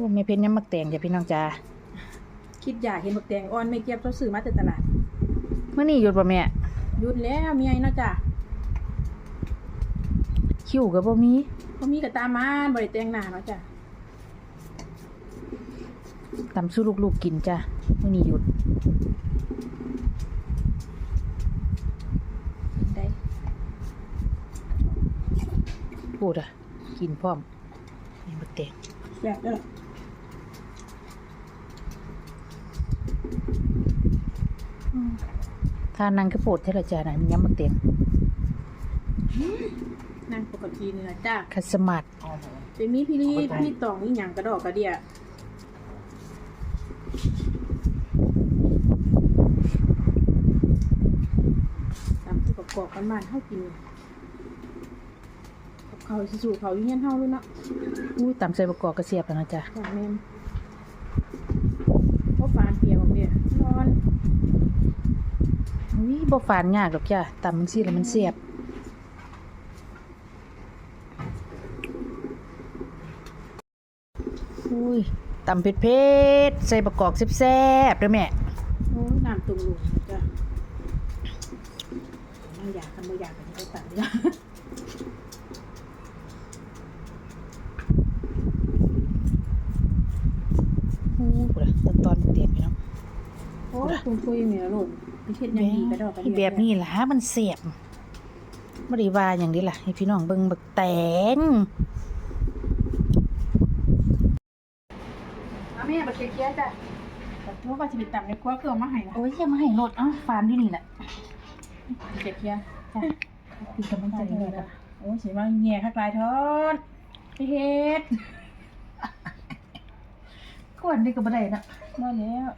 อ้แม่เพชรยังมักแต่งจ้ะพี่น้องจ้าคิดอยากเห็นบักแตงอ่อนไม่เก็บเขาซื้อมาแต่ตลาดเมื่อนี้หยุดบ่แม่ หยุดแล้วมีไงเนาะจ้ะคิวก็บ่มีเขามีกระตามมาบริแตงหน้าเนาะจ้ะตำสู้ลูกๆกินจ้ะเมื่อนี้หยุดได้พูดอะ กินพร้อมนี่มักแต่งแบบเด้อ ถ้านั่งก็โปรดเท่าไรจ้านะยังมักแต่งนั่งปกตินี่ล่ะจ้ะคัสมาร์ทเป็นมีพี่ลีพี่ตองนี่หยังกระดอกกระเดียตามที่ประกอบกันมาเฮากินกับเขาวสิสู่เขาอยู่เฮียนเฮาเลยเนาะอุ้ยตำใส่ประกอบกระเสียบแล้วนะจ้ะจากแม่มเพราะฟานเปียกของเนี่ยนอน อุ้ย บ่ฝานยากหรอกจ้ะตำมันสิแล้วมันเสียบอุ้ยตำเผ็ดๆใส่ประกอบแซ่บๆเด้อแม่โอ้ยน้ำตุ่มลุงจ้ะไม่อยากทำไม่อยากกันก็ตัดเลยอู้หูล่ะตอนตอนเตียนพี่น้องโอ้ยคุณคุยเหนือหล่นพิ เศษยังดีกระดอกกระเดียแบบนี้ล่ะมันเสียบบ่ได้ว่าอย่างนี้ล่ะให้พี่น้องเบิ่งบักแตงเอาแม่บักเคี้ยวๆจ้ะแต่ทั่วว่าจะไปต่ำในครัวเครื่องมาให้นะโอ้ยอย่ามาให้รถเอ้าฟานอยู่นี่แหละเคี้ยวจ้ะเป็นกำลังๆใจใจให้เลเลยยค่ะค่ะโอ้ยเสียมาแง่คักลายทอดไปเฮ็ดกวนได้ก็บ่ได้นะมาแล้ว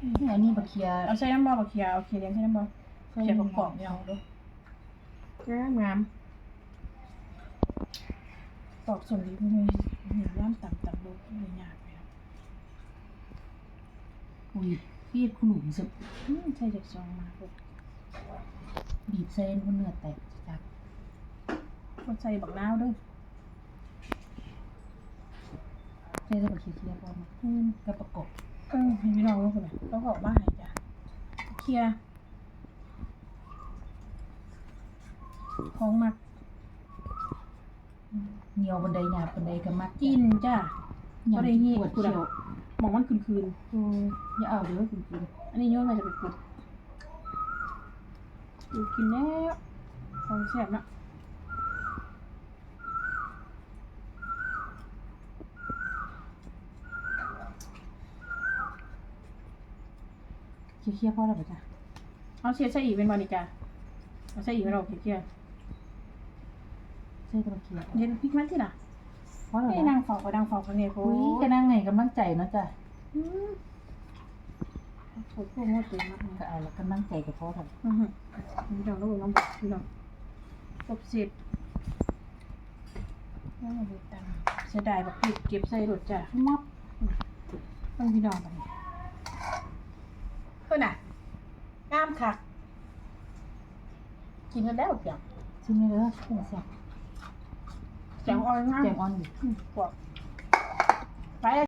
อันนี้บักเคียเอาใส่น้ำบอบักเคี้ยวเอาเคี้ยวยังใส่น้ำบอเคี้ยวประกอบเนี่ยเอาดูงามงามตอกส่วนดีพวกนี้มีย่ามต่ำต่ำดูไม่ยากเลยครับอุ้ยฟีดคุณหลุมสุดอืมใช่จากซองมาลูกบีบเส้นคนเนื้อแตกจักก็ใส่บักนาวด้วยใส่แล้วบักเคียเคียพร้อมอืมกับประกอบ เออให้พี่น้องรู้คนไหนก็ขอบบ้านจ้ะเคลียร์ของมักเหนียวบันไดหยาบบันไดก็มักกินจ้ะหยาบบ่ได้เหี้ยปวดกูเขีดะยวหมองมันคืนคืนโอ้ยอย่าเอาเด้อคุณคุณๆอันนี้โยนมาจะไปปลุกอยู่กินแล้วของแซ่บเนาะ เคียเคียพอแล้วป่ะจ้ะเอาเชียร์ใส่อีกเป็นวันนี้จ้ะเอาใส่อีกเป็นเราเคลียร์ใส่กับบักเคียเดี๋ยวพริกมันที่น่ะพอแล้วไอ้นะนางฝอกกับนางฝอกกันเนี่ยโอ้อุ้ยยก็นั่งไงกำลังใจเนาะจ้ะอืมโอ้ยพวกมดเต็มมากเลย ก็เอาแล้วกำลังใจกับพ่อทอือฮึพี่น้องต้องน้องพี่น้องครบสิบแล้วมาดูตังค์เสียดายแบบผิดเก็บใส่รถจ้ะำมับ ต้องพี่น้องไป เพื่อนน่ะงามค่ะกินกันแล้วเปียกชิมเลยเด้อเสียบแจงอ่อนงามแจงอ่อนอยู่อืมกว่าไป